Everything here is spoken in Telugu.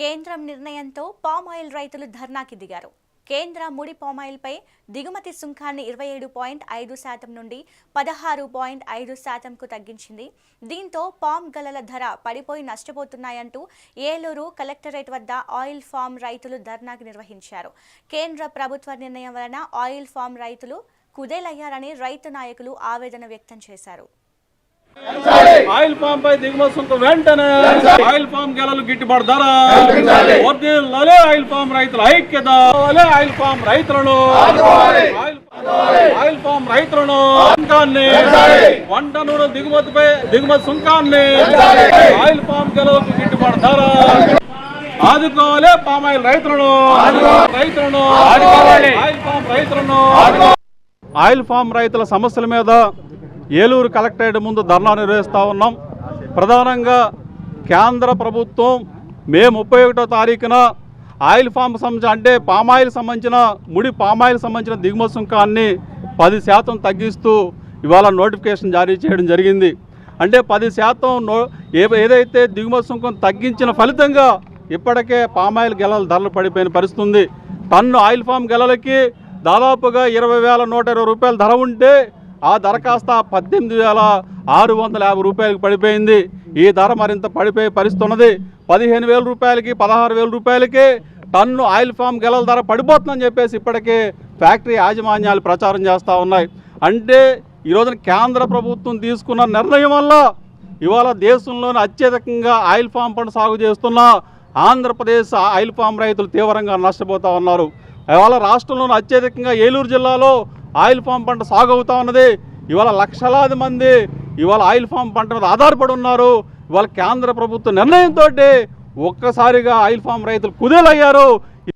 కేంద్రం నిర్ణయంతో పామాయిల్ రైతులు ధర్నాకి దిగారు. కేంద్ర ముడి పామాయిల్పై దిగుమతి సుంకాన్ని ఇరవై ఏడు పాయింట్ ఐదు శాతం నుండి పదహారు పాయింట్ ఐదు శాతంకు తగ్గించింది. దీంతో పామ్ గలల ధర పడిపోయి నష్టపోతున్నాయంటూ ఏలూరు కలెక్టరేట్ వద్ద ఆయిల్ ఫామ్ రైతులు ధర్నాకి నిర్వహించారు. కేంద్ర ప్రభుత్వ నిర్ణయం వలన ఆయిల్ ఫామ్ రైతులు కుదేలయ్యారని రైతు నాయకులు ఆవేదన వ్యక్తం చేశారు. ఆయిల్ పామ్ పై దిగుమతి సుంకం వెంటనే. ఆయిల్ పామ్ గెలలు గిట్టుబాటు ధర వర్ధిల్లాలే ఆయిల్ పామ్ రైతుల ఐక్యత. ఆయిల్ పామ్ రైతులను. ఆయిల్ పామ్ రైతులను సుంకాన్ని. వంట నూనె దిగుమతిపై దిగుమతి సుంకాన్ని. ఆయిల్ పామ్ గెలలకు గిట్టుబాటు ధర ఆదుకోవాలి పామ్ ఆయిల్ రైతులను. రైతులను. ఆయిల్ పామ్ రైతులను. ఆయిల్ ఫామ్ రైతుల సమస్యల మీద ఏలూరు కలెక్టరేట్ ముందు ధర్నా నిర్వహిస్తూ ఉన్నాం. ప్రధానంగా కేంద్ర ప్రభుత్వం మే ముప్పై ఒకటో తారీఖున ఆయిల్ ఫామ్ సంబంధించిన అంటే పామాయిల్ సంబంధించిన ముడి పామాయిల్ సంబంధించిన దిగుమతి సుంకాన్ని పది శాతం తగ్గిస్తూ ఇవాళ నోటిఫికేషన్ జారీ చేయడం జరిగింది. అంటే పది శాతం నో ఏదైతే దిగుమతి సుంకం తగ్గించిన ఫలితంగా ఇప్పటికే పామాయిల్ గెలల ధరలు పడిపోయిన పరిస్థితి ఉంది టన్ను ఆయిల్ ఫామ్ గెలలకి దాదాపుగా ఇరవై వేల నూట ఇరవై రూపాయల ధర ఉంటే ఆ దరఖాస్తు పద్దెనిమిది వేల ఆరు వందల యాభై రూపాయలకు పడిపోయింది. ఈ ధర మరింత పడిపోయే పరిస్థితి ఉన్నది పదిహేను వేల రూపాయలకి పదహారు వేల రూపాయలకి టన్ను ఆయిల్ ఫామ్ గెలల ధర పడిపోతుందని చెప్పేసి ఇప్పటికే ఫ్యాక్టరీ యాజమాన్యాలు ప్రచారం చేస్తూ ఉన్నాయి. అంటే ఈరోజున కేంద్ర ప్రభుత్వం తీసుకున్న నిర్ణయం వల్ల ఇవాళ దేశంలోని అత్యధికంగా ఆయిల్ ఫామ్ పంట సాగు చేస్తున్న ఆంధ్రప్రదేశ్ ఆయిల్ ఫామ్ రైతులు తీవ్రంగా నష్టపోతూ ఉన్నారు. ఇవాళ రాష్ట్రంలోని అత్యధికంగా ఏలూరు జిల్లాలో ఆయిల్ ఫామ్ పంట సాగు అవుతా ఉన్నది. ఇవాళ లక్షలాది మంది ఇవాళ ఆయిల్ ఫామ్ పంట మీద ఆధారపడి ఉన్నారు. ఇవాళ కేంద్ర ప్రభుత్వ నిర్ణయంతో ఒక్కసారిగా ఆయిల్ ఫామ్ రైతులు కుదేలయ్యారు.